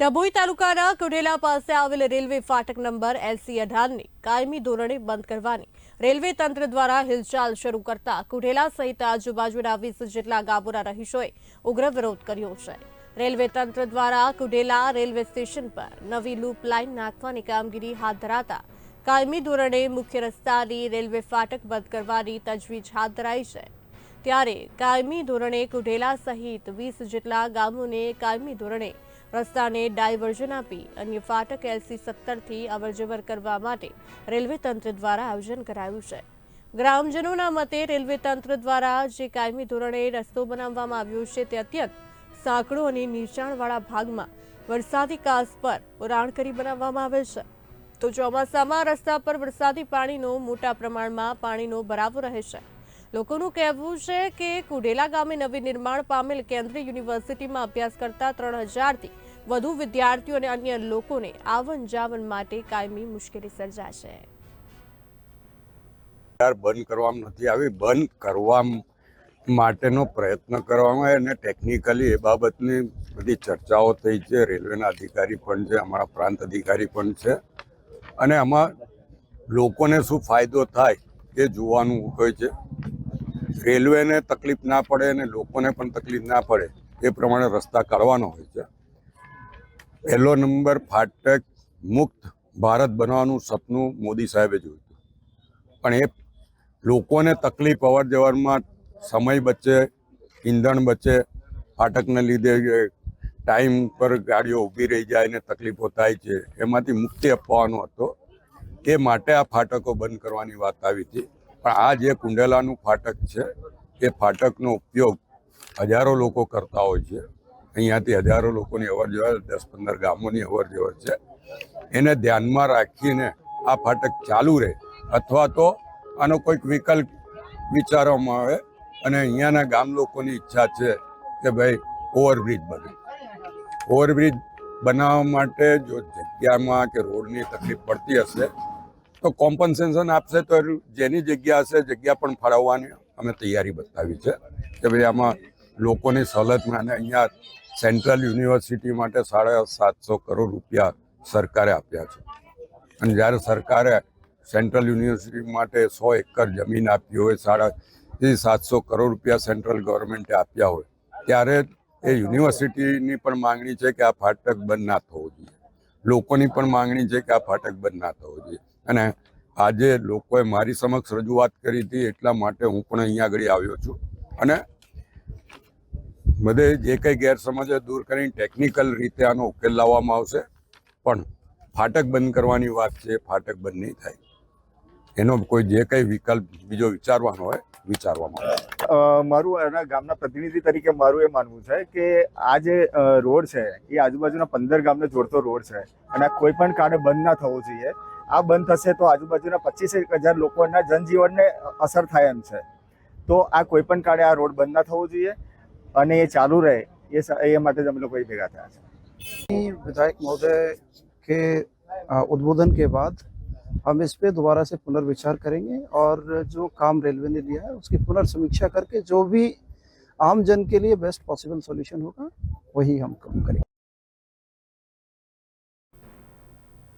ડભોઈ તાલુકાના કુડેલા પાસે આવેલ રેલવે ફાટક નંબર એલસી અઢારની કાયમી ધોરણે બંધ કરવાની રેલવે તંત્ર દ્વારા હિલચાલ શરૂ કરતા કુડેલા સહિત આજુબાજુના વીસ જેટલા ગામોના રહીશોએ ઉગ્ર વિરોધ કર્યો છે. રેલવે તંત્ર દ્વારા કુડેલા રેલવે સ્ટેશન પર નવી લૂપ લાઇન નાખવાની કામગીરી હાથ ધરાતા કાયમી ધોરણે મુખ્ય રસ્તાની રેલવે ફાટક બંધ કરવાની તજવીજ હાથ ધરાઈ છે. ત્યારે કાયમી ધોરણે કુઢેલા સહિત વીસ જેટલા ગામોને કાયમી ધોરણે રસ્તાને ડાયવર્ઝન આપી અન્ય ફાટક એલસી સત્તરથી અવરજવર કરવા માટે રેલવે તંત્ર દ્વારા આયોજન કરાયું છે. ગ્રામજનોના મતે રેલવે તંત્ર દ્વારા જે કાયમી ધોરણે રસ્તો બનાવવામાં આવ્યો છે તે અત્યંત સાંકડો અને નીચાણવાળા ભાગમાં વરસાદી કાસ પર ઉરાણ કરી બનાવવામાં આવે છે. તો ચોમાસામાં રસ્તા પર વરસાદી પાણીનો મોટા પ્રમાણમાં પાણીનો ભરાવો રહે છે. લોકોનું કહેવું છે કે કુડેલા ગામે નવી નિર્માણ પામેલ કેન્દ્રીય યુનિવર્સિટીમાં અભ્યાસ કરતા ત્રણ હજારથી વધુ વિદ્યાર્થીઓ અને અન્ય લોકોને આવન જાવન માટે કાયમી મુશ્કેલી સર્જાશે. બંધ કરવામાં નથી આવી. બંધ કરવા માટેનો પ્રયત્ન કરવામાં આવે અને ટેકનિકલી એ બાબતની બધી ચર્ચાઓ થઈ છે. રેલવેના અધિકારી પણ છે, અમારા પ્રાંત અધિકારી પણ છે. અને આમાં લોકોને શું ફાયદો થાય એ જોવાનું હોય છે. રેલવેને તકલીફ ના પડે અને લોકોને પણ તકલીફ ના પડે એ પ્રમાણે રસ્તા કાઢવાનો હોય છે. પહેલો નંબર ફાટક મુક્ત ભારત બનાવવાનું સપનું મોદી સાહેબે જોયું પણ એ લોકોને તકલીફ અવર જવરમાં સમય બચે, ઈંધણ બચે, ફાટકને લીધે ટાઈમ પર ગાડીઓ ઊભી રહી જાય ને તકલીફો થાય છે, એમાંથી મુક્તિ અપાવવાનો હતો. એ માટે આ ફાટકો બંધ કરવાની વાત આવી હતી. પણ આ જે કુંડેલાનું ફાટક છે, એ ફાટકનો ઉપયોગ હજારો લોકો કરતા હોય છે. અહીંયાથી હજારો લોકોની અવર જવર, દસ પંદર ગામોની અવર જવર છે. એને ધ્યાનમાં રાખીને આ ફાટક ચાલુ રહે. અથવા તો આનો કોઈક વિકલ્પ વિચારવામાં આવે અને અહીંયાના ગામ લોકોની ઈચ્છા છે કે ભાઈ ઓવરબ્રિજ બને. ઓવરબ્રિજ બનાવવા માટે જો જગ્યામાં કે રોડની તકલીફ પડતી હશે, તો કોમ્પન્સેશન આપશે તો જેની જગ્યા હશે, જગ્યા પણ ફાળવવાની અમે તૈયારી બતાવી છે કે ભાઈ આમાં લોકોની સવલતમાં અને અહીંયા સેન્ટ્રલ યુનિવર્સિટી માટે સાડા સાતસો કરોડ રૂપિયા સરકારે આપ્યા છે. અને જ્યારે સરકારે સેન્ટ્રલ યુનિવર્સિટી માટે સો એકર જમીન આપી હોય સાડા સાતસો કરોડ રૂપિયા સેન્ટ્રલ ગવર્મેન્ટે આપ્યા હોય, ત્યારે એ યુનિવર્સિટીની પણ માંગણી છે કે આ ફાટક બંધ ના થવો જોઈએ. લોકોની પણ માંગણી છે કે આ ફાટક બંધ ના થવો જોઈએ. અને આજે લોકોએ મારી સમક્ષ રજૂઆત કરી હતી, એટલા માટે હું પણ અહીંયા આગળ આવ્યો છું. અને બધે જે કંઈ ગેરસમજ દૂર કરીને ટેકનિકલ રીતે આનો ઉકેલ લાવવામાં આવશે. પણ ફાટક બંધ કરવાની વાત છે, ફાટક બંધ નહીં થાય. એનો કોઈ જે કંઈ વિકલ્પ બીજો વિચારવાનો હોય, વિચારવામાં આવે. મારું એના ગામના પ્રતિનિધિ તરીકે મારું એ માનવું છે કે આ જે રોડ છે, એ આજુબાજુના પંદર ગામને જોડતો રોડ છે. અને કોઈ પણ કારણે બંધ ના થવો જોઈએ. આ બંધ થશે તો આજુબાજુના પચીસ હજાર લોકોના જનજીવનને અસર થાય એમ છે. તો આ કોઈ પણ કારણે આ રોડ બંધ ના થવો જોઈએ. અને એ ચાલુ રહે એ સ- એ માટે જ અમે લોકો અહીં ભેગા થયા છે विधायक महोदय के अ, उद्बोधन के बाद हम इस पे दोबारा से पुनर्विचार करेंगे और जो काम रेलवे ने लिया है उसकी पुनर्समीक्षा करके जो भी आम जन के लिए बेस्ट पॉसिबल सॉल्यूशन होगा वही हम काम करेंगे